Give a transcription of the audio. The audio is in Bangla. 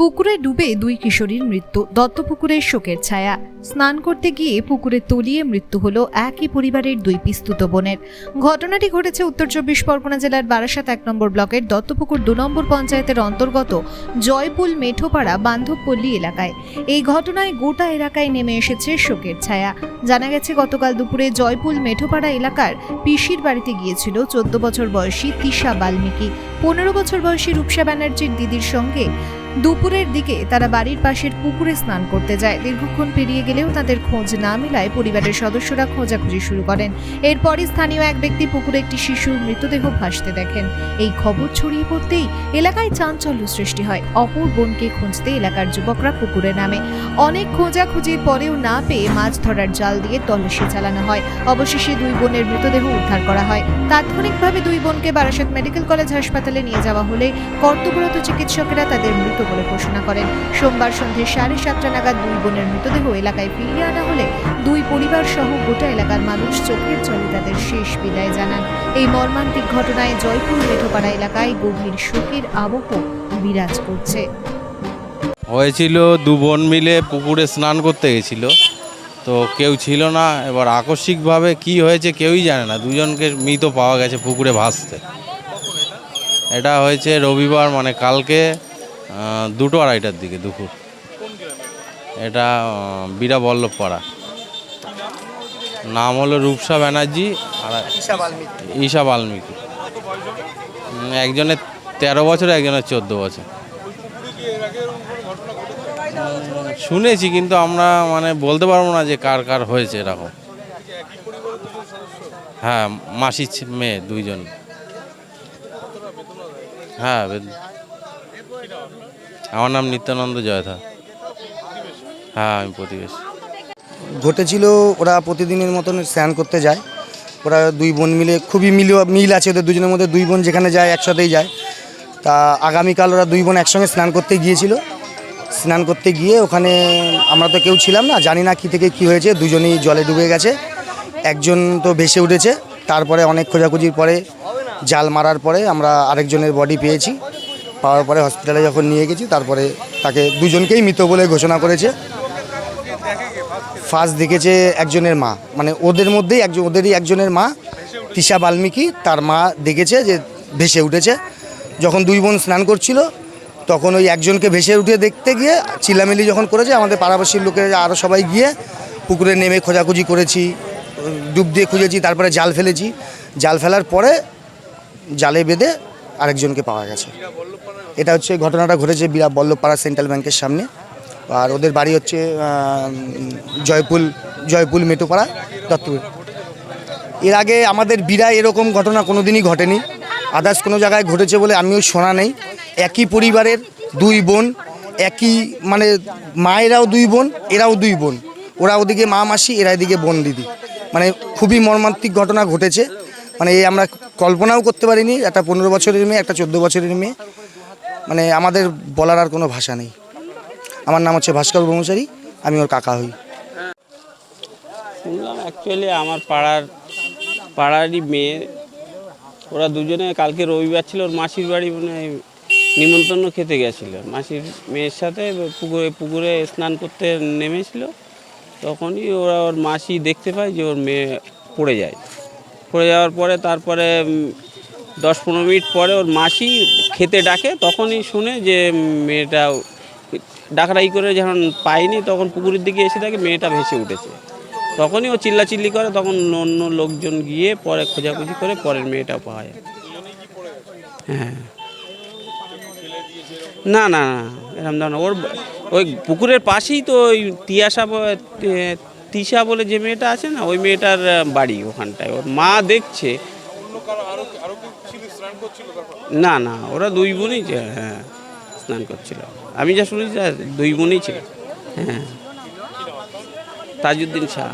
পুকুরে ডুবে দুই কিশোরীর মৃত্যু। দত্তপুকুরের শোকের ছায়া। স্নান করতে গিয়ে পুকুরে তলিয়ে মৃত্যু হলো একই পরিবারের দুই পিস্তুত বোনের। ঘটনাটি ঘটেছে উত্তর চব্বিশ পরগনা জেলার বারাসাত এক নম্বর ব্লকের দত্তপুকুর দু নম্বর পঞ্চায়েতের অন্তর্গত জয়পুল মেঠোপাড়া বান্ধবপল্লী এলাকায়। এই ঘটনায় গোটা এলাকায় নেমে এসেছে শোকের ছায়া। জানা গেছে, গতকাল দুপুরে জয়পুল মেঠোপাড়া এলাকার পিসির বাড়িতে গিয়েছিল চোদ্দ বছর বয়সী তিশা বাল্মীকি। পনেরো বছর বয়সী রূপসা ব্যানার্জির দিদির সঙ্গে দুপুরের দিকে তারা বাড়ির পাশের পুকুরে স্নান করতে যায়। দীর্ঘক্ষণ পেরিয়ে গেলেও তাদের খোঁজ না মেলায় পরিবারের সদস্যরা খোঁজাখুঁজি শুরু করেন। এরপরই স্থানীয় এক ব্যক্তি পুকুরে একটি শিশুর মৃতদেহ ভাসতে দেখেন। এই খবর ছড়িয়ে পড়তেই এলাকায় চাঞ্চল্য সৃষ্টি হয়। অপর বোনকে খুঁজতে এলাকার যুবকরা পুকুরে নামে। অনেক খোঁজাখুঁজির পরেও না পেয়ে মাছ ধরার জাল দিয়ে তল্লাশি চালানো হয়। অবশেষে দুই বোনের মৃতদেহ উদ্ধার করা হয়। তাৎক্ষণিকভাবে দুই বোনকে বারাসাত মেডিকেল কলেজ হাসপাতালে নিয়ে যাওয়া হলে কর্তব্যরত চিকিৎসকেরা তাদের মৃত বলে ঘোষণা করেন। সোমবার সন্ধে সাড়ে সাতটা নাগাদ দুই বোনের মৃতদেহ এলাকায় ফিরিয়ে আনা হলে দুই পরিবার সহ গোটা এলাকার মানুষ চোখের জলে তাদের শেষ বিদায় জানান। এই মর্মান্তিক ঘটনায় জয়পুর মেঠোপাড়া এলাকায় গভীর শোকের আবহ বিরাজ করছে। হয়েছিল দু বোন মিলে পুকুরে স্নান করতে গেছিল। তো কেউ ছিল না। এবার আকস্মিকভাবে কি হয়েছে কেউই জানে না। দুজনকে মৃত পাওয়া গেছে পুকুরে ভাসতে। এটা হয়েছে রবিবার মানে কালকে। দুটো আড়াইটার দিকে দুপুর। এটা বীরা বল্লভপাড়া নাম হলো রূপসা ব্যানার্জি আর ঈশা বাল্মীকি। একজনের তেরো বছর একজনের চোদ্দ বছর। শুনেছি কিন্তু আমরা মানে বলতে পারব না যে কার কার হয়েছে এরকম। হ্যাঁ মাসির মেয়ে দুইজন। হ্যাঁ আমার নাম নিত্যানন্দ জয়থা হ্যাঁ আমি প্রতিবেশী। ঘটেছিল, ওরা প্রতিদিনের মতন স্নান করতে যায়। ওরা দুই বোন মিলে, খুবই মিল মিল আছে ওদের দুজনের মধ্যে, দুই বোন যেখানে যায় একসাথেই যায়। তা আগামীকাল ওরা দুই বোন একসঙ্গে স্নান করতে গিয়েছিল। স্নান করতে গিয়ে ওখানে আমরা তো কেউ ছিলাম না, জানি না কী থেকে কি হয়েছে, দুজনেই জলে ডুবে গেছে। একজন তো ভেসে উঠেছে, তারপরে অনেক খোঁজাখুঁজির পরে, জাল মারার পরে আমরা আরেকজনের বডি পেয়েছি। পাওয়ার পরে হসপিটালে যখন নিয়ে গেছি, তারপরে তাকে দুজনকেই মৃত বলে ঘোষণা করেছে। ফার্স্ট দেখেছে একজনের মা মানে ওদের মধ্যেই একজন, ওদেরই একজনের মা তিশা বাল্মীকি, তার মা দেখেছে যে ভেসে উঠেছে। যখন দুই বোন স্নান করছিল, তখন ওই একজনকে ভেসে উঠে দেখতে গিয়ে চিল্লামিলি যখন করেছে, আমাদের পাড়াবাসীর লোকেরা আরও সবাই গিয়ে পুকুরে নেমে খোঁজাখুঁজি করেছি, ডুব দিয়ে খুঁজেছি, তারপরে জাল ফেলেছি। জাল ফেলার পরে জালে বেঁধে আরেকজনকে পাওয়া গেছে। এটা হচ্ছে, ঘটনাটা ঘটেছে বিরা বল্লভপাড়া সেন্ট্রাল ব্যাংকের সামনে। আর ওদের বাড়ি হচ্ছে জয়পুল জয়পুল মেটোপাড়া, দত্তপুর। এর আগে আমাদের বিরা এরকম ঘটনা কোনো দিনই ঘটেনি। আদার্স কোনো জায়গায় ঘটেছে বলে আমিও শোনা নেই। একই পরিবারের দুই বোন, একই মানে মায়েরাও দুই বোন, এরাও দুই বোন। ওরা ওদিকে মা, মাসি, এরা এদিকে বোন, দিদি। মানে খুবই মর্মান্তিক ঘটনা ঘটেছে। মানে এই আমরা কল্পনাও করতে পারিনি, একটা পনেরো বছরের মেয়ে, একটা চোদ্দ বছরের মেয়ে। মানে আমাদের বলার আর কোনো ভাষা নেই। আমার নাম হচ্ছে ভাস্কর ব্রহ্মচারী, আমি ওর কাকা হই। শুনলাম অ্যাকচুয়ালি আমার পাড়ার, পাড়ারই মেয়ে, ওরা দুজনে কালকে রবিবার ছিল, ওর মাসির বাড়ি মানে নিমন্ত্রণ খেতে গেছিল। মাসির মেয়ের সাথে পুকুরে পুকুরে স্নান করতে নেমেছিল, তখনই ওরা ওর মাসি দেখতে পায় যে ওর মেয়ে পড়ে যায়। পড়ে যাওয়ার পরে তারপরে দশ পনেরো মিনিট পরে ওর মাসি খেতে ডাকে, তখনই শুনে যে মেয়েটা ডাকরাই করে যখন পায়নি তখন পুকুরের দিকে এসে দেখে মেয়েটা ভেসে উঠেছে। তখনই ও চিল্লাচিল্লি করে, তখন অন্য লোকজন গিয়ে পরে খোঁজাখুঁজি করে পরের মেয়েটা পাওয়া যায়। হ্যাঁ। না না না এরকম ধরনের ওর, ওই পুকুরের পাশেই তো ওই তিয়াসা ব- তি- তিশা বলে যে মেয়েটা আছে না ওই মেয়েটার বাড়ি ওখানটায়। ওর মা দেখছে। না না ওরা দুই বোনই হ্যাঁ স্নান করছিল। আমি যা শুনেছি যা দুই বোনই ছিল হ্যাঁ। তাজউদ্দিন শাহ।